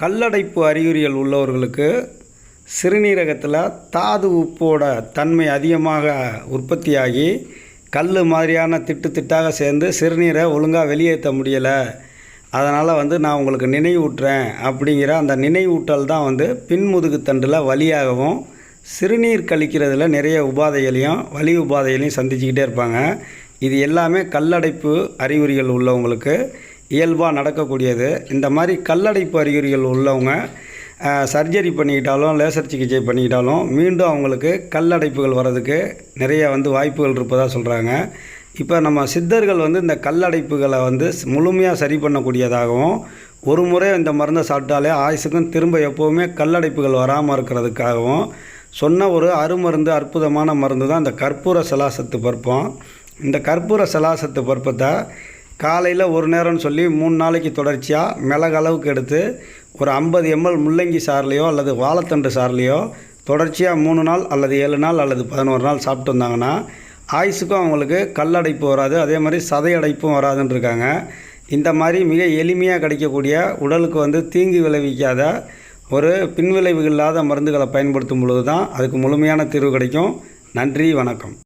கல்லடைப்பு அறிகுறிகள் உள்ளவர்களுக்கு சிறுநீரகத்தில் தாது உப்போட தன்மை அதிகமாக உற்பத்தியாகி கல் மாதிரியான திட்டு திட்டாக சேர்ந்து சிறுநீரை ஒழுங்காக வெளியேற்ற முடியலை. அதனால் வந்து நான் உங்களுக்கு நினைவூட்டுறேன் அப்படிங்கிற அந்த நினைவூட்டல் தான் வந்து பின்முதுகு தண்டில் வலியாகவும் சிறுநீர் கழிக்கிறதுல நிறைய உபாதைகளையும் வலி உபாதைகளையும் சந்திச்சுக்கிட்டே இருப்பாங்க. இது எல்லாமே கல்லடைப்பு அறிகுறிகள் உள்ளவங்களுக்கு இயல்பாக நடக்கக்கூடியது. இந்த மாதிரி கல்லடைப்பு அறிகுறிகள் உள்ளவங்க சர்ஜரி பண்ணிக்கிட்டாலும் லேசர் சிகிச்சை பண்ணிக்கிட்டாலும் மீண்டும் அவங்களுக்கு கல்லடைப்புகள் வர்றதுக்கு நிறைய வந்து வாய்ப்புகள் இருப்பதாக சொல்கிறாங்க இப்போ நம்ம சித்தர்கள் வந்து இந்த கல்லடைப்புகளை வந்து முழுமையாக சரி பண்ணக்கூடியதாகவும் ஒரு முறை இந்த மருந்தை சாப்பிட்டாலே ஆயுசுக்கும் திரும்ப எப்போவுமே கல்லடைப்புகள் வராமல் இருக்கிறதுக்காகவும் சொன்ன ஒரு அருமருந்து அற்புதமான மருந்து தான் இந்த கற்பூர சலாசத்து பருப்பம். இந்த கற்பூர சலாசத்து பருப்பத்தை காலையில் ஒரு நேரம்னு சொல்லி மூணு நாளைக்கு தொடர்ச்சியாக மிளகு அளவுக்கு எடுத்து ஒரு ஐம்பது எம்எல் முள்ளங்கி சாறுலையோ அல்லது வாழைத்தண்டு சாறுலையோ தொடர்ச்சியாக மூணு நாள் அல்லது ஏழு நாள் அல்லது பதினோரு நாள் சாப்பிட்டு வந்தாங்கன்னா ஆயுசுக்கும் அவங்களுக்கு கல்லடைப்பு வராது. அதே மாதிரி சதையடைப்பும் வராதுன்னு இருக்காங்க இந்த மாதிரி மிக எளிமையாக கிடைக்கக்கூடிய உடலுக்கு வந்து தீங்கு விளைவிக்காத ஒரு பின்விளைவு இல்லாத மருந்துகளை பயன்படுத்தும் பொழுது தான் அதுக்கு முழுமையான தீர்வு கிடைக்கும். நன்றி வணக்கம்.